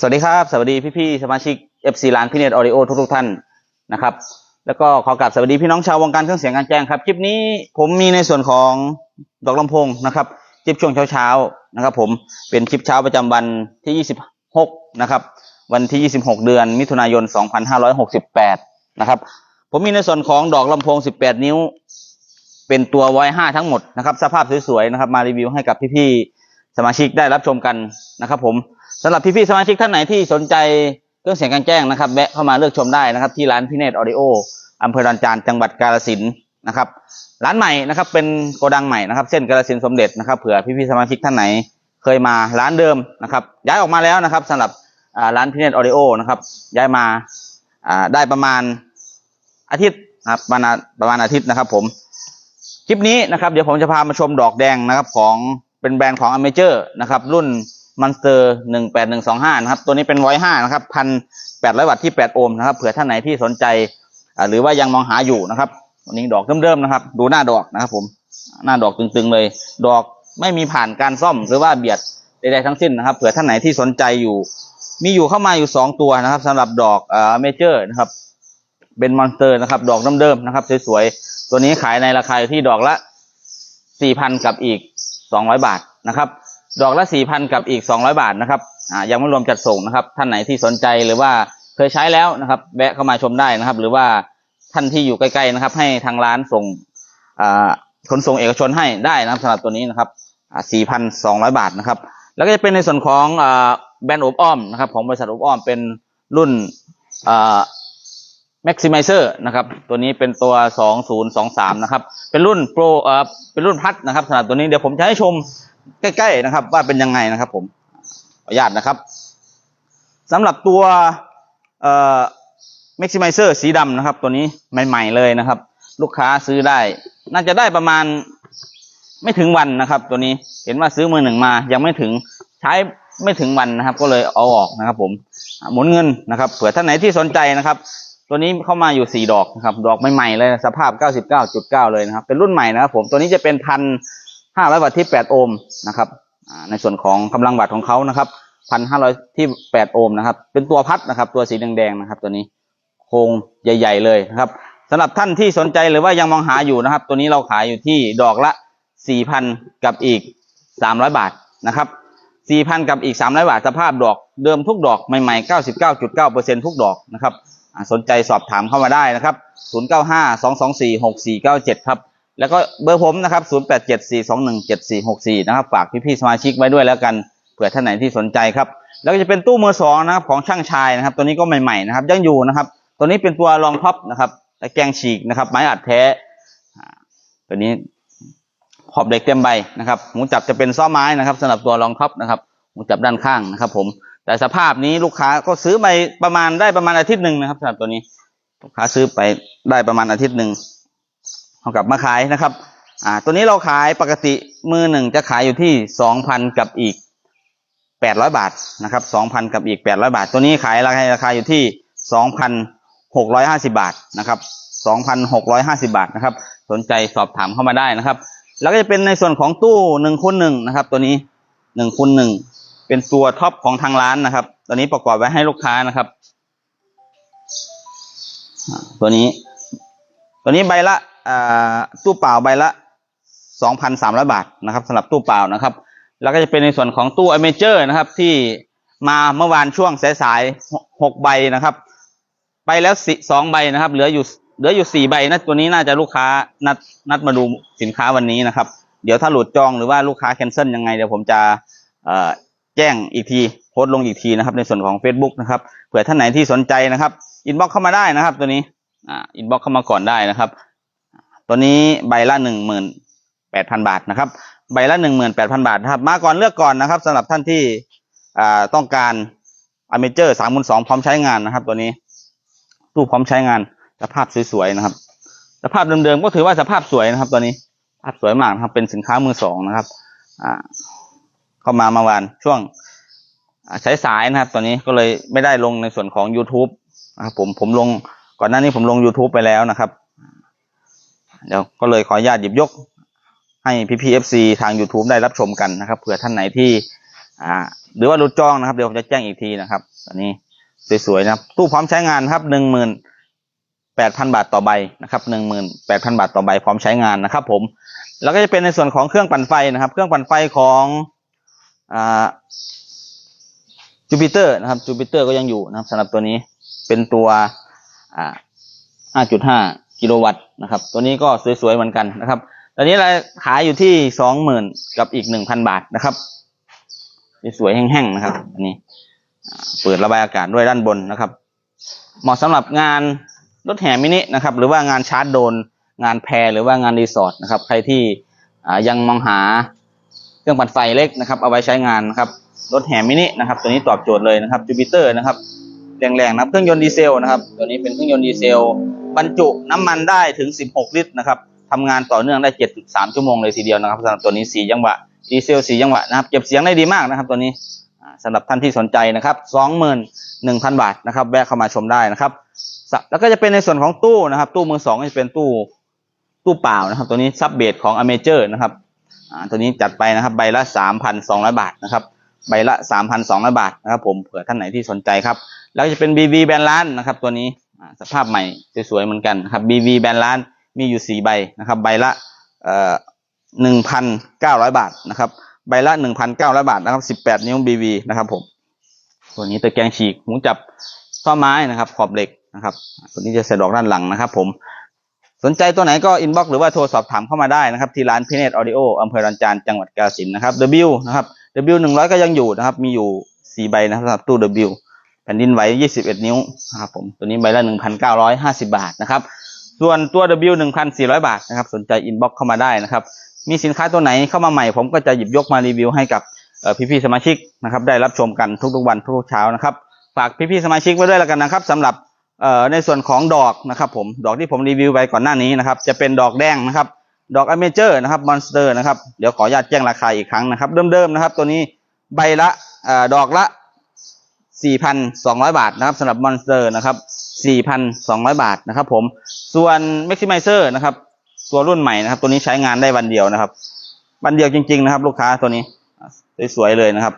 สวัสดีครับ สวัสดีพี่ๆสมาชิก FC ร้านพี่เนตออดิโอทุกๆท่านนะครับ แล้วก็ขอกราบสวัสดีพี่น้องชาววงการเครื่องเสียงการแจ้งครับ คลิปนี้ผมมีในส่วนของดอกลำโพงนะครับคลิปช่วงเช้าๆนะครับ ผมเป็นคลิปเช้าประจำวันที่ 26 นะครับ วันที่ 26 เดือนมิถุนายน 2568 นะครับ ผมมีในส่วนของดอกลำโพง 18 นิ้ว เป็นตัวไว้5ทั้งหมดนะครับ สภาพสวยๆนะครับ มารีวิวให้กับพี่ๆสมาชิกได้รับชมกันนะครับ ผม สำหรับพี่ๆสมาชิกท่านไหนที่สนใจเครื่องเสียงกลางแจ้งนะครับแวะเข้ามาเลือกชมได้นะครับ ที่ร้านพี่เนตออดิโออำเภอดอนจานจังหวัดกาฬสินนะครับร้านใหม่นะครับเป็นโกดังใหม่นะครับ เส้นกาฬสินสมเด็จนะครับเผื่อพี่ๆสมาชิกท่านไหนเคยมาร้านเดิมนะครับ ย้ายออกมาแล้วนะครับสำหรับร้านพี่เนตออดิโอนะครับย้ายมาอ่าได้ประมาณอาทิตย์นะครับประมาณประมาณอาทิตย์นะครับ ผมคลิปนี้นะครับเดี๋ยวผมจะพามาชมดอกแดงนะครับของเป็นแบรนด์ของอเมเจอร์นะครับรุ่น มันสเตอร์หนึ่งแปดหนึ่งสองห้านะครับ ตัวนี้เป็นร้อยห้านะครับพันแปดร้อยวัตต์ที่แปดโอห์มนะครับเผื่อท่านไหนที่สนใจ หรือว่ายังมองหาอยู่นะครับตัวนี้ดอกเดิมๆนะครับ ดูหน้าดอกนะครับ ผมหน้าดอกตึงๆเลย ดอกไม่มีผ่านการซ่อมหรือว่าเบียดใดๆทั้งสิ้นนะครับเผื่อท่านไหนที่สนใจอยู่ มีอยู่เข้ามาอยู่สองตัวนะครับสำหรับดอกเอ่อเมเจอร์นะครับเป็นมอนสเตอร์นะครับ ดอกเดิมๆนะครับสวยๆตัวนี้ขายในราคาที่ดอกละสี่พันกับอีกสองร้อยบาทนะครับ ดอกละสี่พันกับอีกสองร้อยบาทนะครับอ่ายังไม่รวมจัดส่งนะครับ ท่านไหนที่สนใจหรือว่าเคยใช้แล้วนะครับ แวะเข้ามาชมได้นะครับ หรือว่าท่านที่อยู่ใกล้ๆนะครับ ให้ทางร้านส่งอ่าขนส่งเอกชนให้ได้นะครับสำหรับตัวนี้นะครับสี่พันสองร้อยบาทนะครับ แล้วก็จะเป็นในส่วนของอ่าแบรนด์อบอ้อมนะครับของบริษัทอบอ้อมเป็นรุ่นอ่า Maximizer นะครับ ตัวนี้เป็นตัว 2023 นะครับ เป็นรุ่น Pro เอ่อเป็นรุ่นพัดนะครับสำหรับตัวนี้เดี๋ยวผมจะให้ชม ใกล้ๆนะครับ ว่าเป็นยังไงนะครับ ผมขออนุญาตนะครับสำหรับตัวเอ่อ Maximizer สีดำนะครับ ตัวนี้ใหม่ ๆ เลยนะครับ ลูกค้าซื้อได้ น่าจะได้ประมาณไม่ถึงวันนะครับ ตัวนี้เห็นว่าซื้อมือหนึ่งมา ยังไม่ถึงใช้ไม่ถึงวันนะครับ ก็เลยเอาออกนะครับ ผมหมุนเงินนะครับเผื่อท่านไหนที่สนใจนะครับ ตัวนี้เข้ามาอยู่สี่ดอกนะครับ ดอกใหม่ๆเลยสภาพ 99.9 เลยนะครับ เป็นรุ่นใหม่นะครับ ผมตัวนี้จะเป็นพัน ห้าร้อยวัตต์ที่8โอห์มนะครับในส่วนของกำลังวัตต์ของเขานะครับพันห้าร้อยที่8โอห์มนะครับ เป็นตัวพัดนะครับ ตัวสีแดงๆนะครับ ตัวนี้โครงใหญ่ ๆ เลยนะครับสำหรับท่านที่สนใจหรือว่ายังมองหาอยู่นะครับ ตัวนี้เราขายอยู่ที่ดอกละ4,000กับอีก300บาทนะครับ4,000กับอีก300บาทสภาพดอกเดิมทุกดอกใหม่ๆ99.9%ทุกดอกนะครับสนใจสอบถามเข้ามาได้นะครับ0952246497ครับ แล้วก็เบอร์ผมนะครับ 0874217464 นะครับ ฝากพี่ๆสมาชิกไว้ด้วยแล้วกัน เผื่อท่านไหนที่สนใจครับ แล้วก็จะเป็นตู้มือสองนะครับของช่างชายนะครับ ตัวนี้ก็ใหม่ๆนะครับ ยังอยู่นะครับ ตัวนี้เป็นตัวรองท็อปนะครับและแกงฉีกนะครับ ไม้อัดแท้ ตัวนี้ขอบเหล็กเต็มใบนะครับหูจับจะเป็นซ้อไม้นะครับสำหรับตัวรองท็อปนะครับหูจับด้านข้างนะครับ ผม แต่สภาพนี้ลูกค้าก็ซื้อไปประมาณได้ประมาณอาทิตย์หนึ่งนะครับสำหรับตัวนี้ ลูกค้าซื้อไปได้ประมาณอาทิตย์หนึ่ง เอากลับมาขายนะครับ อ่า ตัวนี้เราขายปกติมือหนึ่งจะขายอยู่ที่สองพันกับอีกแปดร้อยบาทนะครับสองพันกับอีกแปดร้อยบาท ตัวนี้ขายราคาราคาอยู่ที่สองพันหกร้อยห้าสิบาทนะครับสองพันหกร้อยห้าสิบาทนะครับ สนใจสอบถามเข้ามาได้นะครับ แล้วก็จะเป็นในส่วนของตู้หนึ่งคูณหนึ่งนะครับ ตัวนี้หนึ่งคูณหนึ่งเป็นตัวท็อปของทางร้านนะครับ ตัวนี้ประกอบไว้ให้ลูกค้านะครับ ตัวนี้ ตัวนี้ใบละ ตู้เปล่าใบละสองพันสามร้อยบาทนะครับสำหรับตู้เปล่านะครับ แล้วก็จะเป็นในส่วนของตู้อเมเจอร์นะครับที่มาเมื่อวานช่วงสายๆหกใบนะครับ ไปแล้วสองใบนะครับ เหลืออยู่เหลืออยู่สี่ใบนะตัวนี้น่าจะลูกค้านัดนัดมาดูสินค้าวันนี้นะครับ เดี๋ยวถ้าหลุดจองหรือว่าลูกค้าแคนเซิลยังไงเดี๋ยวผมจะแจ้งอีกทีโพสต์ลงอีกทีนะครับ ในส่วนของ Facebook นะครับเผื่อท่านไหนที่สนใจนะครับอินบ็อกเข้ามาได้นะครับ ตัวนี้อ่าอินบ็อกเข้ามาก่อนได้นะครับ ตัวนี้ใบละหนึ่งหมื่นแปดพันบาทนะครับ ใบละหนึ่งหมื่นแปดพันบาทนะครับ มาก่อนเลือกก่อนนะครับสำหรับท่านที่ต้องการอเมเจอร์สามนสองพร้อมใช้งานนะครับ ตัวนี้ตู้พร้อมใช้งานสภาพสวยๆนะครับ สภาพเดิมๆก็ถือว่าสภาพสวยนะครับ ตัวนี้ภาพสวยมากนะครับ เป็นสินค้ามือสองนะครับอ่าเข้ามาเมื่อวานช่วงใช้สายนะครับ ตัวนี้ก็เลยไม่ได้ลงในส่วนของ YouTube นะครับผมผมลงก่อนหน้านี้ผมลง YouTube ไปแล้วนะครับ เดี๋ยวก็เลยขออนุญาตหยิบยกให้พี่พีเอฟซีทาง YouTube ได้รับชมกันนะครับเผื่อท่านไหนที่อ่าหรือว่าหลุดจองนะครับ เดี๋ยวผมจะแจ้งอีกทีนะครับอันนี้สวยๆนะครับ ตู้พร้อมใช้งานครับหนึ่งหมื่นแปดพันบาทต่อใบนะครับหนึ่งหมื่นแปดพันบาทต่อใบพร้อมใช้งานนะครับ ผม แล้วก็จะเป็นในส่วนของเครื่องปั่นไฟนะครับ เครื่องปั่นไฟของอ่าจูปิเตอร์นะครับจูปิเตอร์ก็ยังอยู่นะครับสำหรับตัวนี้เป็นตัวอ่า5.5 กิโลวัตต์นะครับ ตัวนี้ก็สวยๆเหมือนกันนะครับตอนนี้เราขายอยู่ที่20,000กับอีก1,000บาทนะครับ สวยๆแห้งๆนะครับ อันนี้เปิดระบายอากาศด้วยด้านบนนะครับ เหมาะสำหรับงานรถแห่มินินะครับ หรือว่างานชาร์จโดน งานแพรหรือว่างานรีสอร์ทนะครับ ใครที่ยังมองหาเครื่องปั่นไฟเล็กนะครับ เอาไว้ใช้งานนะครับรถแห่มินินะครับ ตัวนี้ตอบโจทย์เลยนะครับจูปิเตอร์นะครับแรงๆนะครับเครื่องยนต์ดีเซลนะครับ ตัวนี้เป็นเครื่องยนต์ดีเซล บรรจุน้ำมันได้ถึง 16 ลิตรนะครับทำงานต่อเนื่องได้ 7.3 ชั่วโมงเลยทีเดียวนะครับสำหรับตัวนี้ 4 จังหวะ ดีเซล 4 จังหวะนะครับ เก็บเสียงได้ดีมากนะครับตัวนี้อ่าสำหรับท่านที่สนใจนะครับ 21,000 บาทนะครับ แวะเข้ามาชมได้นะครับ แล้วก็จะเป็นในส่วนของตู้นะครับ ตู้มือสองก็จะเป็นตู้ตู้เปล่านะครับ ตัวนี้ซับเบสของอเมเจอร์นะครับตัวนี้จัดไปนะครับ ใบละ 3,200 บาทนะครับ ใบละ 3,200 บาทนะครับ ผม เผื่อท่านไหนที่สนใจครับ แล้วจะเป็น BV แบรนด์ล้านนะครับ ตัวนี้ สภาพใหม่สวยๆเหมือนกันครับ BV แบรนด์ล้านมีอยู่สี่ใบนะครับ ใบละเอ่อหนึ่งพันเก้าร้อยบาทนะครับ ใบละหนึ่งพันเก้าร้อยบาทนะครับสิบแปดนิ้ว BV นะครับผมตัวนี้ตะแกรงฉีกหูจับซ่อไม้นะครับขอบเหล็กนะครับ ตัวนี้จะใส่ดอกด้านหลังนะครับ ผมสนใจตัวไหนก็อินบ็อกหรือว่าโทรสอบถามเข้ามาได้นะครับ ที่ร้านพิเนตออดิโออำเภอรันจานจังหวัดกาฬสินธุ์นะครับ W นะครับ W หนึ่งร้อยก็ยังอยู่นะครับ มีอยู่สี่ใบนะครับสำหรับตู้ W ผ่นดินไหว 21 นิ้วนะครับผมตัวนี้ใบละ 1,950 บาทนะครับ ส่วนตัว W 1,400 บาทนะครับ สนใจอินบ็อกเข้ามาได้นะครับ มีสินค้าตัวไหนเข้ามาใหม่ ผมก็จะหยิบยกมารีวิวให้กับพี่ๆสมาชิกนะครับ ได้รับชมกันทุกๆวันทุกๆเช้านะครับ ฝากพี่ๆสมาชิกไว้ด้วยแล้วกันนะครับสำหรับในส่วนของดอกนะครับผมดอกที่ผมรีวิวไปก่อนหน้านี้นะครับ จะเป็นดอกแดงนะครับ ดอกอเมเจอร์นะครับมอนสเตอร์นะครับเดี๋ยวขออนุญาตแจ้งราคาอีกครั้งนะครับ เดิมๆนะครับ ตัวนี้ใบละอดอกละ 4,200 บาทนะครับสำหรับมอนสเตอร์นะครับ 4,200 บาทนะครับผมส่วน Maximizer นะครับ ตัวรุ่นใหม่นะครับ ตัวนี้ใช้งานได้วันเดียวนะครับ วันเดียวจริง ๆ นะครับ ลูกค้าตัวนี้ สวยๆเลยนะครับ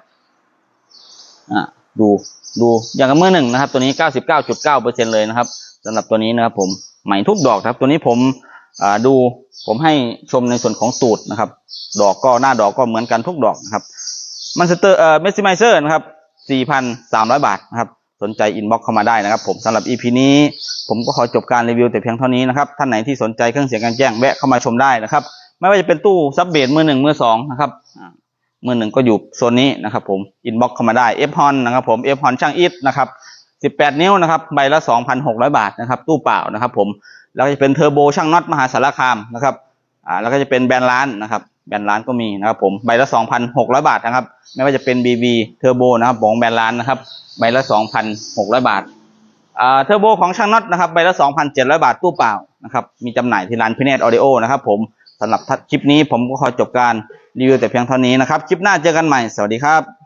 อะดูดูอย่างกับเมื่อหนึ่งนะครับ ตัวนี้ 99.9%เลยนะครับสำหรับตัวนี้นะครับ ผมใหม่ทุกดอกครับ ตัวนี้ผมอ่าดูผมให้ชมในส่วนของตูดนะครับ ดอกก็หน้าดอกก็เหมือนกันทุกดอกนะครับมันสเตอร์เอ่อเมสซิไมเซอร์นะครับ 4,300 บาทนะครับ สนใจอินบ็อกเข้ามาได้นะครับ ผมสำหรับ EP นี้ ผมก็ขอจบการรีวิวแต่เพียงเท่านี้นะครับ ท่านไหนที่สนใจเครื่องเสียงการแจ้งแวะเข้ามาชมได้นะครับ ไม่ว่าจะเป็นตู้ซับเบสมือหนึ่งมือสองนะครับมือหนึ่งก็อยู่โซนนี้นะครับ ผมอินบ็อกเข้ามาได้เอฟฮอนนะครับผมเอฟฮอนช่างอิทนะครับ18 นิ้วนะครับใบละ 2,600 บาทนะครับตู้เปล่านะครับ ผมแล้วก็จะเป็นเทอร์โบช่างน็อตมหาสารคามนะครับอ่าแล้วก็จะเป็นแบรนด์ร้านนะครับ แบรนด์ร้านก็มีนะครับผมใบละ 2,600 บาทนะครับ ไม่ว่าจะเป็น BB เทอร์โบนะครับของแบรนด์ร้านนะครับ ใบละ 2,600 บาทอ่าเทอร์โบของช่างน็อตนะครับใบละ 2,700 บาทตู้เปล่านะครับมีจำหน่ายที่ร้านพิเนตออดิโอนะครับผมสำหรับคลิปนี้ผมก็ขอจบการรีวิวแต่เพียงเท่านี้นะครับ คลิปหน้าเจอกันใหม่ สวัสดีครับ